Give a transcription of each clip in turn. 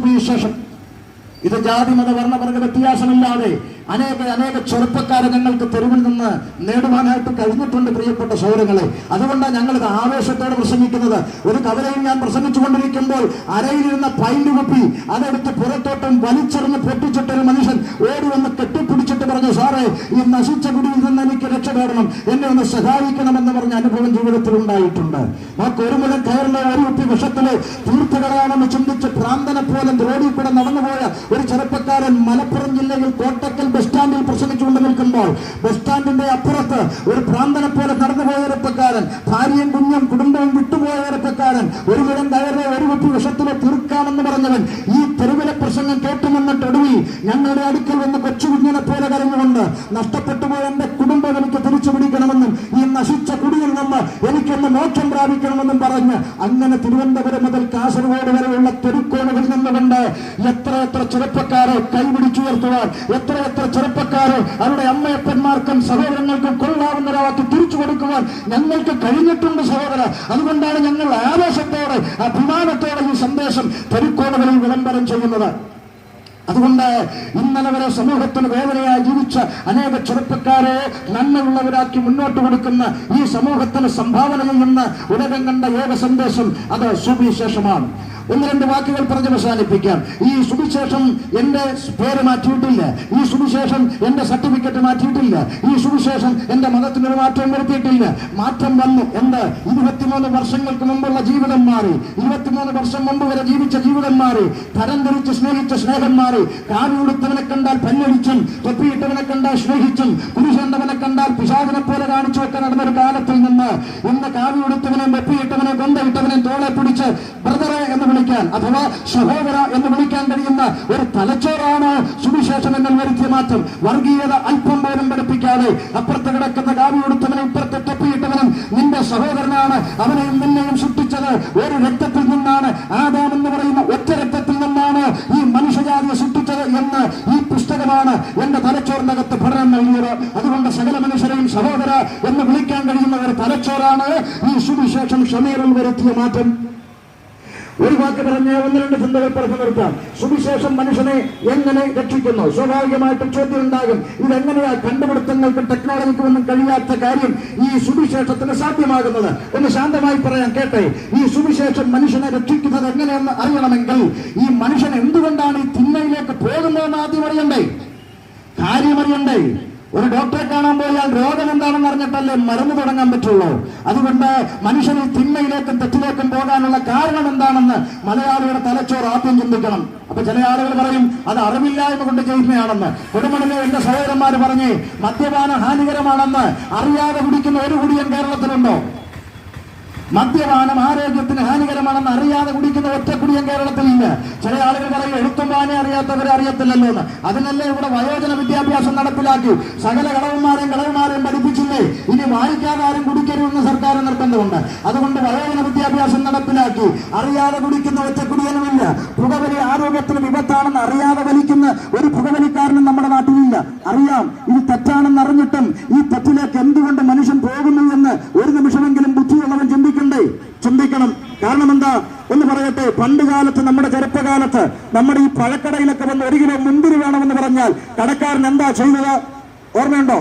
സുവിശേഷം ഇത് ജാതി മത വർണവർഗ വ്യത്യാസമില്ലാതെ അനേക അനേക ചെറുപ്പക്കാരെ ഞങ്ങൾക്ക് തെരുവിൽ നിന്ന് നേടുവാനായിട്ട് കഴിഞ്ഞിട്ടുണ്ട് പ്രിയപ്പെട്ട സൗരങ്ങളെ അതുകൊണ്ടാണ് ഞങ്ങൾക്ക് ആവേശത്തോടെ പ്രസംഗിക്കുന്നത്. ഒരു കവലയിൽ ഞാൻ പ്രസംഗിച്ചുകൊണ്ടിരിക്കുമ്പോൾ അരയിലിരുന്ന പൈന്റ് കുപ്പി അതെടുത്ത് പുറത്തോട്ടും വലിച്ചെറിഞ്ഞ് പൊട്ടിച്ചിട്ടൊരു മനുഷ്യൻ ഓടി വന്ന് കെട്ടിപ്പിടിച്ചിട്ട് പറഞ്ഞു സാറേ ഈ നശിച്ച കുടിയിൽ നിന്ന് എനിക്ക് രക്ഷപ്പെടണം എന്നെ ഒന്ന് സഹായിക്കണമെന്ന് പറഞ്ഞ അനുഭവം ജീവിതത്തിൽ ഉണ്ടായിട്ടുണ്ട്. നമുക്ക് ഒരു കയറുന്ന ഒരു കുപ്പി വിഷത്തിൽ തീർത്ഥകളാണെന്ന് ചിന്തിച്ച് പ്രാന്തനെ പോലെ റോഡിൽ നടന്നുപോയ ഒരു ചെറുപ്പക്കാരൻ മലപ്പുറം ജില്ലയിൽ കോട്ടക്കൽ ബസ് സ്റ്റാൻഡിൽ പ്രസംഗിച്ചുകൊണ്ട് നിൽക്കുമ്പോൾ ബസ് സ്റ്റാൻഡിന്റെ അപ്പുറത്ത് ഒരു ഭ്രാന്തനെ പോലെ നടന്നുപോയ ചെറുപ്പക്കാരൻ ഭാര്യയും കുഞ്ഞും കുടുംബവും വിട്ടുപോയ ചെറുപ്പക്കാരൻ ഒരു മുതൽ കയറിയ ഒരു കുട്ടി വിഷത്തിലെ തീർക്കാമെന്ന് പറഞ്ഞവൻ ഈ തെരുവിലെ പ്രസംഗം കേട്ടുമെന്നിട്ട് ഒടുവിൽ ഞങ്ങളുടെ അടുക്കൽ വന്ന് കൊച്ചുകുഞ്ഞിനെ പോലെ കരഞ്ഞുകൊണ്ട് നഷ്ടപ്പെട്ടു പോയ എന്റെ കുടുംബം എനിക്ക് തിരിച്ചു പിടിക്കണമെന്നും ഈ നശിച്ച കുടിയിൽ നിന്ന് എനിക്കൊന്ന് മോക്ഷം പ്രാപിക്കണമെന്നും പറഞ്ഞ് അങ്ങനെ തിരുവനന്തപുരം മുതൽ കാസർഗോഡ് വരെയുള്ള തെരുക്കോണുകളിൽ നിന്നുകൊണ്ട് എത്ര എത്ര ചെറുപ്പക്കാരെ കൈപിടിച്ചുയർത്തുവാൻ എത്ര എത്ര ചെറുപ്പക്കാരെ അവരുടെ അമ്മയപ്പന്മാർക്കും സഹോദരങ്ങൾക്കും കൊള്ളാവുന്ന ഒരാൾക്ക് തിരിച്ചു കൊടുക്കുവാൻ ഞങ്ങൾക്ക് കഴിഞ്ഞിട്ടുണ്ട് സഹോദര. അതുകൊണ്ടാണ് ഞങ്ങൾ ആവേശത്തോടെ അഭിമാനത്തോടെ ഈ സന്ദേശം തെരുക്കോടുകളിൽ വിളംബരം ചെയ്യുന്നത്. അതുകൊണ്ട് ഇന്നലെ വരെ സമൂഹത്തിന് വേദനയായി ജീവിച്ച അനേക ചെറുപ്പക്കാരെ നന്മയുള്ളവരാക്കി മുന്നോട്ട് കൊടുക്കുന്ന ഈ സമൂഹത്തിന് സംഭാവന ചെയ്യുന്ന ഉലകം കണ്ട ഏക സന്ദേശം അത് സുവിശേഷമാണ്. ഒന്ന് രണ്ട് വാക്കുകൾ പറഞ്ഞ് അവസാനിപ്പിക്കാം. ഈ സുവിശേഷം എന്റെ പേര് മാറ്റിയിട്ടില്ല. ഈ സുവിശേഷം എന്റെ സർട്ടിഫിക്കറ്റ് മാറ്റിയിട്ടില്ല. ഈ സുവിശേഷം എന്റെ മതത്തിന് ഒരു മാറ്റം വരുത്തിയിട്ടില്ല. മാറ്റം വന്നു. എന്ത്? ഇരുപത്തിമൂന്ന് വർഷങ്ങൾക്ക് മുമ്പുള്ള ജീവിതം മാറി. ഇരുപത്തിമൂന്ന് വർഷം മുമ്പ് വരെ ജീവിച്ച ജീവിതം മാറി. തരം തിരിച്ച് സ്നേഹിച്ച സ്നേഹം മാറി. കാവി ഉടുത്തവനെ കണ്ടാൽ പല്ലടിച്ചും തൊപ്പിയിട്ടവനെ കണ്ടാൽ സ്നേഹിച്ചും കുരിശേണ്ടവനെ കണ്ടാൽ പിശാചിനെ പോലെ കാണിച്ചു വെക്കാൻ നടന്നൊരു കാലത്തിൽ നിന്ന് ഇന്ന് കാവി ഉടുത്തവനെ വെപ്പിയിട്ടവനെ കൊന്തയിട്ടവനെ തോളെ പിടിച്ച് ബ്രദറെ എന്ന് വിളിക്കാൻ അഥവാ സഹോദര എന്ന് വിളിക്കാൻ കഴിയുന്ന ഒരു തലച്ചോറാണ് സുവിശേഷം എന്നൽ വരുത്തിയ മാറ്റം. വർഗീയത അല്പം പോലും പഠിപ്പിക്കാതെ അപ്പുറത്ത് കിടക്കുന്ന കാവി ഉടുത്തവനെ ഇപ്പുറത്തെ തൊപ്പിയിട്ടവനും നിന്റെ സഹോദരനാണ്. അവനെയും നിന്നെയും സൃഷ്ടിച്ചത് ഒരു രക്തത്തിൽ നിന്നാണ്. ആദാം എന്ന് പറയുന്ന ഒറ്റ രക്തത്തിൽ നിന്നാണ് ഈ മനുഷ്യജാതിയെ സൃഷ്ടിച്ചത് എന്ന് ഈ പുസ്തകമാണ് എന്റെ തലച്ചോറിനകത്ത് പഠനം നൽകിയത്. അതുകൊണ്ട് സകല മനുഷ്യരെയും സഹോദര എന്ന് വിളിക്കാൻ കഴിയുന്ന ഒരു തലച്ചോറാണ് ഈ സുവിശേഷം ഷമീറിൽ വരുത്തിയ മാറ്റം. ഒരു വാക്ക് പറഞ്ഞാൽ ഒന്ന് രണ്ട് ചിന്തകൾ പറഞ്ഞു നിർത്താം. സുവിശേഷം മനുഷ്യനെ എങ്ങനെ രക്ഷിക്കുന്നു? സ്വാഭാവികമായിട്ടും ചോദ്യം ഉണ്ടാകും ഇതെങ്ങനെയാ കണ്ടുപിടുത്തങ്ങൾക്കും ടെക്നോളജിക്കും ഒന്നും കഴിയാത്ത കാര്യം ഈ സുവിശേഷത്തിന് സാധ്യമാകുന്നത്? ഒന്ന് ശാന്തമായി പറയാൻ കേട്ടെ. ഈ സുവിശേഷം മനുഷ്യനെ രക്ഷിക്കുന്നത് എങ്ങനെയെന്ന് അറിയണമെങ്കിൽ ഈ മനുഷ്യൻ എന്തുകൊണ്ടാണ് ഈ തിന്മയിലേക്ക് പോകുന്നതെന്ന് ആദ്യം അറിയണ്ടേ? കാര്യമറിയണ്ടേ? ഒരു ഡോക്ടറെ കാണാൻ പോയാൽ രോഗം എന്താണെന്ന് അറിഞ്ഞിട്ടല്ലേ മരുന്ന് തുടങ്ങാൻ പറ്റുള്ളൂ? അതുകൊണ്ട് മനുഷ്യൻ ഈ തിന്മയിലേക്കും തെറ്റിലേക്കും പോകാനുള്ള കാരണം എന്താണെന്ന് മലയാളിയുടെ തലച്ചോറ് ആദ്യം ചിന്തിക്കണം. അപ്പൊ ചില ആളുകൾ പറയും അത് അറിവില്ലായ്മ കൊണ്ട് ചെയ്യുന്നതാണെന്ന് കുടുംബത്തിലെ എന്റെ സഹോദരന്മാർ പറഞ്ഞ് മദ്യപാനം ഹാനികരമാണെന്ന് അറിയാതെ കുടിക്കുന്ന ഒരു കുടിയൻ കേരളത്തിലുണ്ടോ? മദ്യപാനം ആരോഗ്യത്തിന് ഹാനികരമാണെന്ന് അറിയാതെ കുടിക്കുന്ന ഒറ്റ കേരളത്തിൽ ഇല്ല ചില ആളുകൾ പറയും എഴുത്തും വായന അറിയാത്തവരെ അറിയത്തില്ലല്ലോ എന്ന്. അതിനല്ലേ ഇവിടെ വയോജന വിദ്യാഭ്യാസം നടപ്പിലാക്കി? സകല കളവന്മാരെയും കളവന്മാരെയും പഠിപ്പിച്ചില്ലേ? ഇനി വായിക്കാതെ ആരും കുടിക്കരുതെന്ന് സർക്കാർ നിർബന്ധമുണ്ട്. അതുകൊണ്ട് വയോജന വിദ്യാഭ്യാസം നടപ്പിലാക്കി. അറിയാതെ കുടിക്കുന്ന ഒറ്റ കുടിയനുമില്ല പുകവലി ആരോഗ്യത്തിന് വിപത്താണെന്ന് അറിയാതെ വലിക്കുന്ന ഒരു പുകവലിക്കാരനും നമ്മുടെ നാട്ടിലില്ല. അറിയാം ഇത് തെറ്റാണെന്ന് അറിഞ്ഞിട്ടും ഈ തെറ്റിലേക്ക് എന്തുകൊണ്ട് മനുഷ്യൻ പോകുന്നു എന്ന് ഒരു നിമിഷമെങ്കിലും ബുദ്ധിയുള്ളവൻ ചിന്തിക്കണ്ടേ ചിന്തിക്കണം കാരണം എന്താ ഒന്ന് പറയട്ടെ പണ്ട് കാലത്ത് നമ്മുടെ ചെറുപ്പകാലത്ത് നമ്മുടെ ഈ പഴക്കടയിലൊക്കെ വന്ന് ഒരു കിലോ മുന്തിരി വേണമെന്ന് പറഞ്ഞാൽ കടക്കാരൻ എന്താ ചെയ്തത് ഓർമ്മയുണ്ടോ?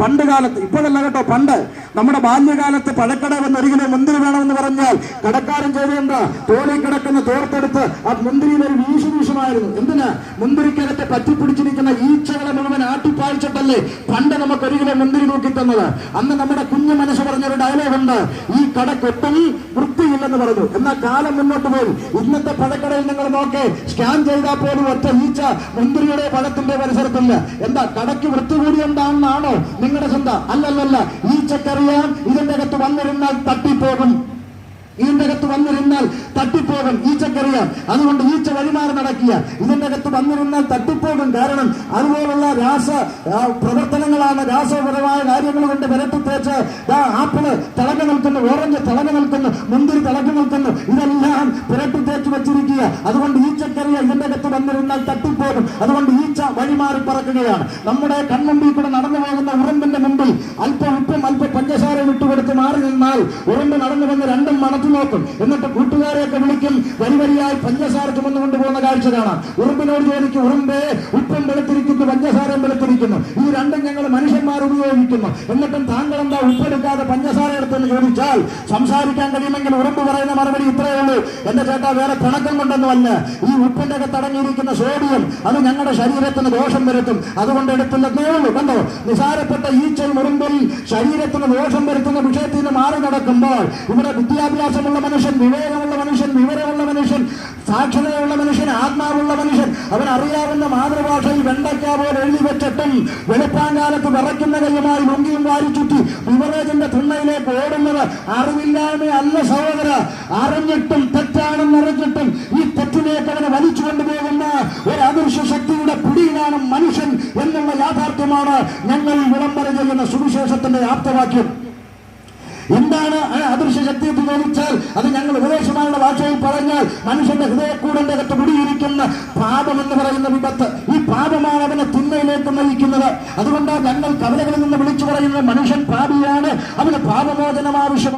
പണ്ട് കാലത്ത് ഇപ്പോഴല്ല കേട്ടോ പണ്ട്. നമ്മുടെ ബാല്യകാലത്ത് പഴക്കട വന്ന് ഒരു കിലോ മുന്തിരി വേണമെന്ന് പറഞ്ഞാൽ കടക്കാരൻ ചെയ്യേണ്ട തോളിൽ കിടക്കുന്ന തോർത്തെടുത്ത് ആ മുന്തിരിയിൽ ഒരു വീശു വീശുമായിരുന്നു. എന്തിനാ? മുന്തിരിക്കകത്തെ പറ്റിപ്പിടിച്ചിരിക്കുന്ന ഈച്ചകളെ മുഴുവൻ ആട്ടിപ്പായിച്ചിട്ടല്ലേ പണ്ട് നമുക്ക് ഒരു മുന്തിരി നോക്കി തന്നത്? അന്ന് നമ്മുടെ കുഞ്ഞു മനസ്സ് പറഞ്ഞൊരു ഡയലോഗ് ഉണ്ട് ഈ കടക്കൊട്ടും വൃത്തിയില്ലെന്ന് പറഞ്ഞു. എന്നാൽ കാലം മുന്നോട്ട് പോയി. ഇന്നത്തെ പഴക്കടയിൽ നിങ്ങൾ നോക്കേ സ്കാൻ ചെയ്താൽ പോലും ഒറ്റ ഈച്ച മുന്തിരിയുടെ പഴത്തിന്റെ പരിസരത്തില്ല. എന്താ? കടയ്ക്ക് വൃത്തി കൂടി എന്താണെന്നാണോ നിങ്ങളുടെ ചിന്ത? അല്ലല്ലല്ല. ഈച്ചക്കറിയാം ഇതിന്റെ അകത്ത് വന്നിരുന്നാൽ തട്ടിപ്പോകും. ഇതിന്റെ അകത്ത് വന്നിരുന്നാൽ തട്ടിപ്പോകും. ഈച്ചക്കറിയാം. അതുകൊണ്ട് ഈച്ച വഴിമാറി നടക്കുക. ഇതിന്റെ അകത്ത് വന്നിരുന്നാൽ തട്ടിപ്പോകും. കാരണം അതുപോലുള്ള രാസ പ്രവർത്തനങ്ങളാണ് രാസപരമായ കാര്യങ്ങൾ കൊണ്ട് വിരട്ടി തേച്ച് ആപ്പിൾ തിളങ്ങി നിൽക്കുന്നു ഓറഞ്ച് തിളങ്ങി നിൽക്കുന്നു മുന്തിരി തിളങ്ങി നിൽക്കുന്നു. ഇതെല്ലാം പുരട്ടി തേച്ച് വെച്ചിരിക്കുക. അതുകൊണ്ട് ഈച്ചക്കറിയ ഇതിന്റെ അകത്ത് വന്നിരുന്നാൽ തട്ടിപ്പോകും. അതുകൊണ്ട് വഴിമാറി പറക്കുകയാണ്. നമ്മുടെ കൺമുമ്പിൽ കൂടെ നടന്നു പോകുന്ന ഉറുമ്പിന്റെ മുമ്പിൽ അല്പം ഉപ്പും അല്പം പഞ്ചസാര വിട്ടുകൊടുത്ത് മാറി നിന്നാൽ ഉറുമ്പ് നടന്നു വന്ന് രണ്ടും മണത്തു നോക്കും. എന്നിട്ട് കൂട്ടുകാരെയൊക്കെ വിളിക്കും വരി വരിയായി പഞ്ചസാര ചുമന്നുകൊണ്ട് പോകുന്ന കാഴ്ച കാണാം. ഉറുമ്പിനോട് ചോദിക്കും ഉറുമ്പേ ഉപ്പും വെളുത്തിരിക്കുന്നു പഞ്ചസാരയും വെളുത്തിരിക്കുന്നു. ഈ രണ്ടും ഞങ്ങൾ മനുഷ്യന്മാർ ഉപയോഗിക്കുന്നു. എന്നിട്ടും താങ്കൾ എന്താ ഉപ്പെടുക്കാതെ പഞ്ചസാര എടുത്തെന്ന് ചോദിച്ചാൽ സംസാരിക്കാൻ കഴിയുമെങ്കിൽ ഉറുമ്പ് പറയുന്ന മറുപടി ഇത്രയേ ഉള്ളൂ. എന്റെ ചേട്ടാ വേറെ പിണക്കം കൊണ്ടൊന്നുമല്ല. ഈ ഉപ്പിന്റെ ഒക്കെ തടങ്ങിയിരിക്കുന്ന സോഡിയം അത് ഞങ്ങളുടെ ശരീരത്തിന് ദോഷം വരുത്തും. അതുകൊണ്ട് എടുത്തില്ലെന്നേ ഉള്ളൂ കണ്ടോ? നിസാരപ്പെട്ട ഈച്ചൽ മുറുമ്പിൽ ശരീരത്തിന് ദോഷം വരുത്തുന്ന വിഷയത്തിൽ നിന്ന് മാറി നടക്കുമ്പോൾ ഇവിടെ വിദ്യാഭ്യാസമുള്ള മനുഷ്യൻ വിവേകമുള്ള മനുഷ്യൻ വിവരമുള്ള മനുഷ്യൻ സാക്ഷരതയുള്ള മനുഷ്യൻ ആത്മാവുള്ള മനുഷ്യൻ അവൻ അറിയാവുന്ന മാതൃഭാഷയിൽ വെണ്ടയ്ക്ക പോലെ എഴുതി വെച്ചിട്ടും വെളുപ്പാങ്കാലത്ത് വിറയ്ക്കുന്ന കൈയുമായി മുങ്കിയും വാരി ചുറ്റി വിവരേജന്റെ തിണ്ണയിലേക്ക് ഓടുന്നത് അറിവില്ലായ്മ അല്ല സഹോദര. അറിഞ്ഞിട്ടും തെറ്റാണെന്ന് അറിഞ്ഞിട്ടും ഈ തെറ്റിലേക്ക് അവനെ വലിച്ചു കൊണ്ടുപോകുന്ന ഒരു അദൃശ്യ ശക്തിയുടെ പിടിയിലാണ് മനുഷ്യൻ എന്നുള്ള യാഥാർത്ഥ്യമാണ് ഞങ്ങൾ വിളംബരം ചെയ്യുന്ന സുവിശേഷത്തിന്റെ ആപ്തവാക്യം. എന്താണ് അദൃശ്യ ശക്തി എന്ന് ചോദിച്ചാൽ അത് ഞങ്ങൾ ഉപദേശമായുള്ള ഭാഷയിൽ പറഞ്ഞാൽ മനുഷ്യന്റെ ഹൃദയക്കൂടന്റെ അകത്ത് കുടിയിരിക്കുന്ന പാപം എന്ന് പറയുന്ന വിപത്ത്. ഈ പാപമാണ് അവനെ തിന്മയിലേക്ക് നയിക്കുന്നത്. അതുകൊണ്ടാണ് ഞങ്ങൾ കവലകളിൽ നിന്ന് വിളിച്ചു പറയുന്നത് മനുഷ്യൻ പാപിയാണ് അവന് പാപമോചനം ആവശ്യം